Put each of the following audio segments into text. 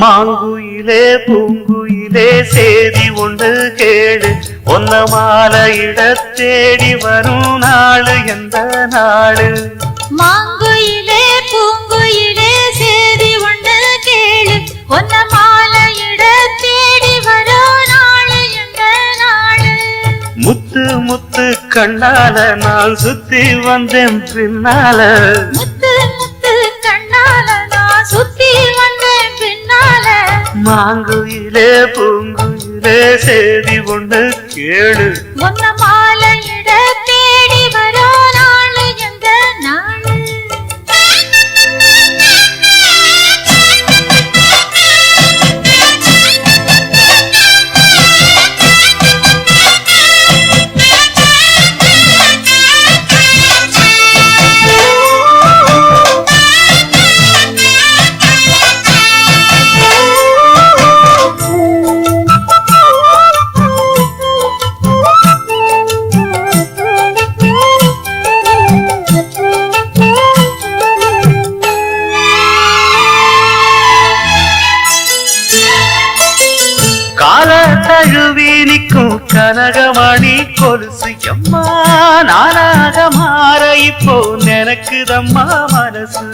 மாங்குயிலே பூங்குயிலே சேதி ஒன்று கேடு ஒன்ன மாலையிட தேடி வரும் நாளு எந்த நாளு? மாங்குயிலே பூங்குயிலே சேதி ஒன்று கேளு. ஒன்ன மாலையிட தேடி வரோ நாளு என்ற நாளு? முத்து முத்து கண்ணால நான் சுத்தி வந்தேன் பின்னால. மாங்குயிலே பூங்குயிலே சேதி ஒன்று கேளு. தழுவி நிற்கும் கனகமணி கொலுசு எம்மா. நானாக மாற இப்போ நினைக்குதம்மா மனசு.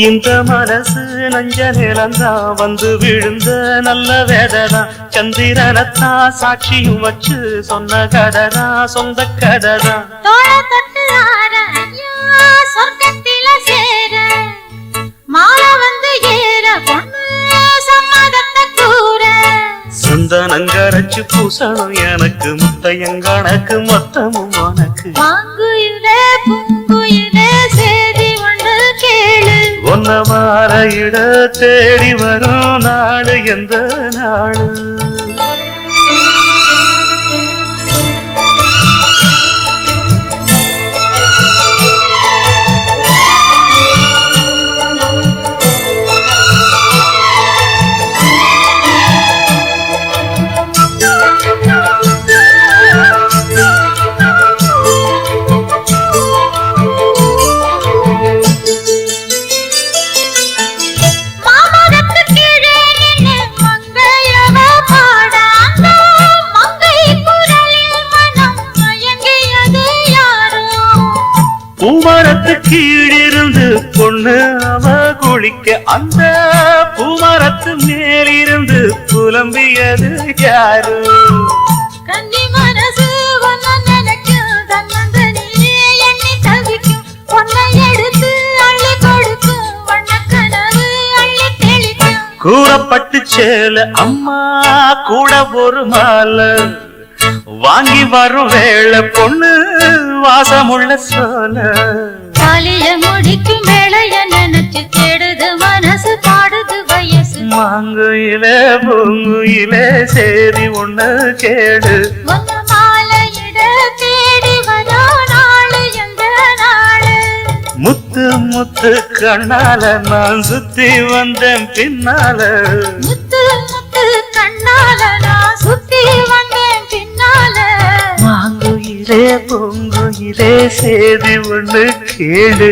இந்த மனசு நஞ்ச நிலந்தான் வந்து விழுந்த நல்ல வேததான் சந்திரனத்தான் சாட்சியும் வச்சு சொன்ன கததான் சொந்த ஐயா சொர்க்கத்தில சேர. மாலை வந்து ஏற பொண்ணு சம்மதத்தை கூற. சந்தனங்கரைச்சு பூசணும் எனக்கு முத்தையங்கணக்கு மொத்தமும் உனக்கு. பூங்குயிலே தேடி வரும் நாடு எந்த நாடு பூமரத்து கீழிருந்து பொண்ணு அவ குளிக்க அந்த பூமரத்து மேலிருந்து புலம்பியது யாரு. கூறப்பட்டு சேல அம்மா கூட ஒரு மாலை. வாங்கி வரும் வேளை பொண்ணு வாசமுள்ள சோல தாலிய முடிக்கும் வேளைய நினைச்சு தேடுது மனசு பாடுது வயசு. மாங்குயிலே பூங்குயிலே சேரி ஒண்ணு கேடு. முத்து முத்து கண்ணால நான் சுத்தி வந்தேன் பின்னால. ஒண்ணு கேடு